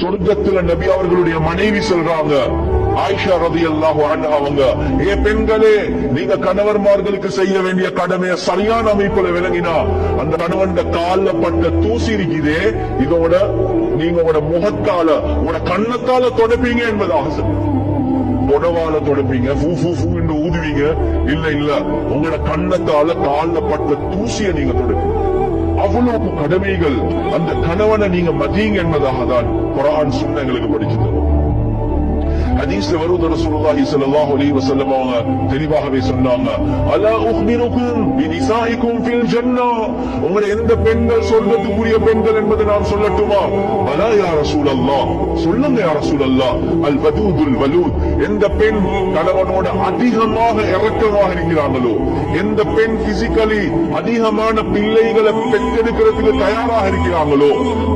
சொர்க்கத்துல நபி அவர்களுடைய மனைவி சொல்றாங்க. ஆயிஷா ரதி அல்லாஹு அவங்க ஏ பெண்களே நீங்க கணவர்மார்களுக்கு செய்ய வேண்டிய கடமையை சரியான அமைப்புல விளங்கினா அந்த கணவன் கால்ல பட்ட தூசி இருக்குதே இதோட நீங்க உங்களோட முகத்தால உங்களோட கண்ணத்தால தொடப்பீங்க என்பதாக சொல்றாங்க தொடவால தொடப்பீங்க ஃபூ ஃபூ ஃபூ என்று ஊதுவீங்க. இல்ல இல்ல உங்களோட கண்ணத்தால கால்ல பட்ட தூசியை நீங்க தொடப்பீங்க. அவ்வளவு கடமைகள் அந்த கணவனை நீங்க மதியுங்க என்பதாக தான் குரான் சுன்ன எங்களுக்கு படிச்சு தரும். ஹதீஸ்ல வருவது ரசூலுல்லாஹி ஸல்லல்லாஹு அலைஹி வஸல்லம் அவங்க தெளிவாகவே சொன்னாங்க அலா உஹ்பிருக்கும் பினிசாயிக்கும் ஃபில் ஜன்னah உங்களை எந்த பெண்கள் சொர்க்கத்துக்குரிய பெண்கள் என்பதை நான் சொல்லட்டுமா? அலா யா ரசூலல்லாஹ். சொல்லுங்க யா ரசூலல்லாஹ். அல் வதூதுல் வலூத். எந்த பெண் கணவனோட அதிகமாக இறக்கமாக இருக்கிறாங்களோ எந்த பெண் பிசிக்கலி அதிகமான பிள்ளைகளை பெற்றெடுக்கிறதுக்கு தயாராக இருக்கிறாங்களோ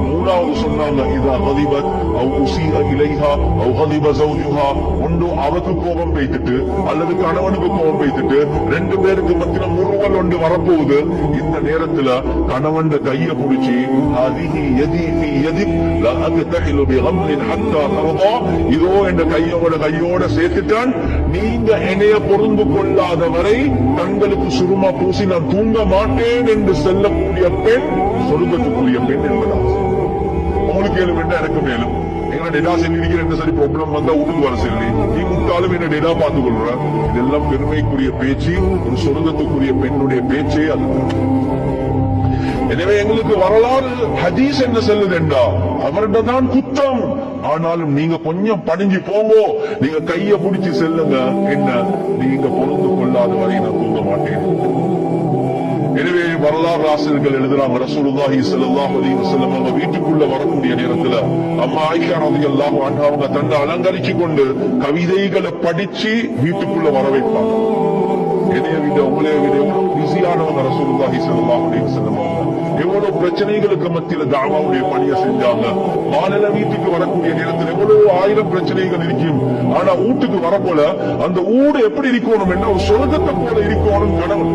மூணாவது சொன்னாங்க இதா கதிபத் அவ் உசீஅ இலைஹா அவ் கதிப ஜௌஜுஹா ஒன்று அவக்கு கோபம் வைத்துட்டு அல்லது கணவனுக்கு கோபம் வைத்துட்டு ரெண்டு பேருக்கு மத்தியில முருகல் ஒன்று வரப்போகுது இந்த நேரத்துல கணவன் கைய புடிச்சு அதிகி எதி நீ எதி லஅக்தஹிலு பிகம்லின் ஹத்தா தரதா இதோ என்ற கையோட கையோட சேர்த்துட்டான் நீங்க என்னைய பொருந்து கொள்ளாத வரை தங்களுக்கு சுருமா பூசி நான் தூங்க மாட்டேன் என்று செல்லக்கூடிய பெண் சொர்க்கத்துக்குரிய பெண் என்பதாகும் உங்களுக்கு ஏழு வேண்டாம் எனக்கு மேலும் எங்க டேட்டா செல்லிருக்கிற என்ன சரி ப்ராப்ளம் வந்தா உடுக்கு வர சொல்லி நீ முட்டாலும் என்ன டேட்டா பார்த்து கொள்ற இதெல்லாம் பெருமைக்குரிய பேச்சு ஒரு சொர்க்கத்துக்குரிய பெண்ணுடைய பேச்சே அல்ல. எனவே எங்களுக்கு வரலாறு ஹதீஸ் என்ன சொல்லுதுண்டா? அவர்கிட்ட தான் குத்தம் ஆனாலும் நீங்க கொஞ்சம் படிஞ்சு போங்கோ. நீங்க கைய பிடிச்சு செல்லுங்க. என்ன? நீங்க பொருந்து கொள்ளாத வரை நான் தூங்க மாட்டேன். வரலாறு ஆசிரியர்கள் எழுதுறாங்க. ரசூலுல்லாஹி ஸல்லல்லாஹு அலைஹி வஸல்லம் அவங்க வீட்டுக்குள்ள வரக்கூடிய நேரத்துல அம்மா ஆயிஷா ரலியல்லாஹு அன்ஹா அவங்க தன்னை அலங்கரிச்சு கொண்டு கவிதைகளை படிச்சு வீட்டுக்குள்ள வர வைப்பாங்க. என்னைய விட உங்களைய விட எவ்வளவு பிஸியானவங்க ரசூலுல்லாஹி ஸல்லல்லாஹு அலைஹி வஸல்லம் எவ்வளவு பிரச்சனைகளுக்கு மத்தியில தாவாவுடைய பணியை செஞ்சாங்க. மாநில வீட்டுக்கு வரக்கூடிய நேரத்தில் எவ்வளவு ஆயிரம் பிரச்சனைகள் இருக்கும். ஆனா வீட்டுக்கு வரப்போல அந்த ஊடு எப்படி இருக்கணும் என்ன ஒரு சொர்க்கத்தை போல இருக்கணும் கடவுள்